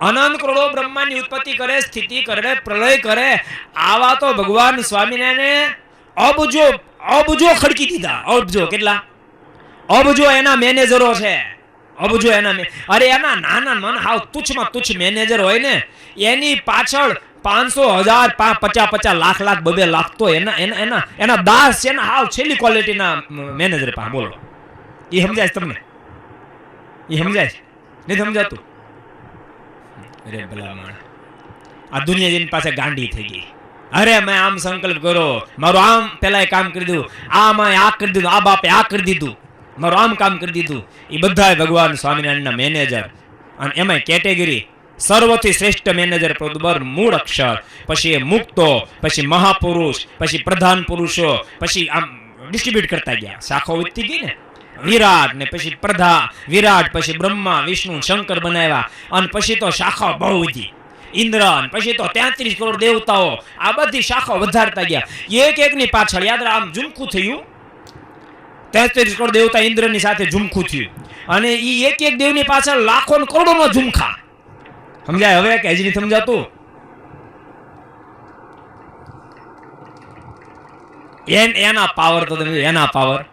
અનંત કરોડો બ્રહ્માંડની ઉત્પત્તિ કરે, સ્થિતિ કરે, પ્રલય કરે, આવા તો ભગવાન સ્વામિનારાયણે અબજો અબજો ખડકી દીધા. અબજો કેટલા? અબજો એના મેનેજરો છે. અબજો એના અરે એના નાના મન હાવ તુચ્છમાં તુચ્છ મેનેજર હોય ને, એની પાછળ પાંચસો હજાર પચાસ પચાસ લાખ લાખ બબે લાખ તો એના એના એના એના દાસ છે ને હાવ છેલ્લી ક્વોલિટીના મેનેજર પા બોલો. એ સમજાય તમને? એ સમજાય નહીં સમજાતું? અરે ભલામણ. આ દુનિયા જેની પાસે ગાંડી થઈ ગઈ. અરે મેં આમ સંકલ્પ કર્યો. મારું આમ પેલા એ કામ કરી દીધું. આ આમાં આ કરી દીધું. આ બાપે આ કરી દીધું. મારું આમ કામ કરી દીધું. એ બધા ભગવાન સ્વામિનારાયણના મેનેજર અને એમાં કેટેગરી સર્વથી શ્રેષ્ઠ મેનેજર પ્રદુબર મૂળ અક્ષર. પછી એ મુક્તો પછી મહાપુરુષ પછી પ્રધાન પુરુષો પછી આમ ડિસ્ટ્રીબ્યુટ કરતા ગયા. શાખો વધતી ગઈ ને? વિરાટ ને પછી પ્રધા વિરાટ પછી બ્રહ્મા, વિષ્ણુ શંકર બનાવ્યા. અને પછી તો શાખા બહુ વધી ઇન્દ્ર પછી તો તેત્રીસ કરોડ દેવતાઓ. આ બધી શાખાઓ વધારતા ગયા. એક એકની પાછળ, યાદ આમ ઝુમખું થયું? તેત્રીસ કરોડ દેવતા ઇન્દ્રની સાથે ઝુમખું થયું. અને એ એક એક દેવની પાછળ લાખો ને કરોડોનો ઝુમખા. સમજાય હવે કે હજી સમજાતું? એન પાવર તો એના પાવર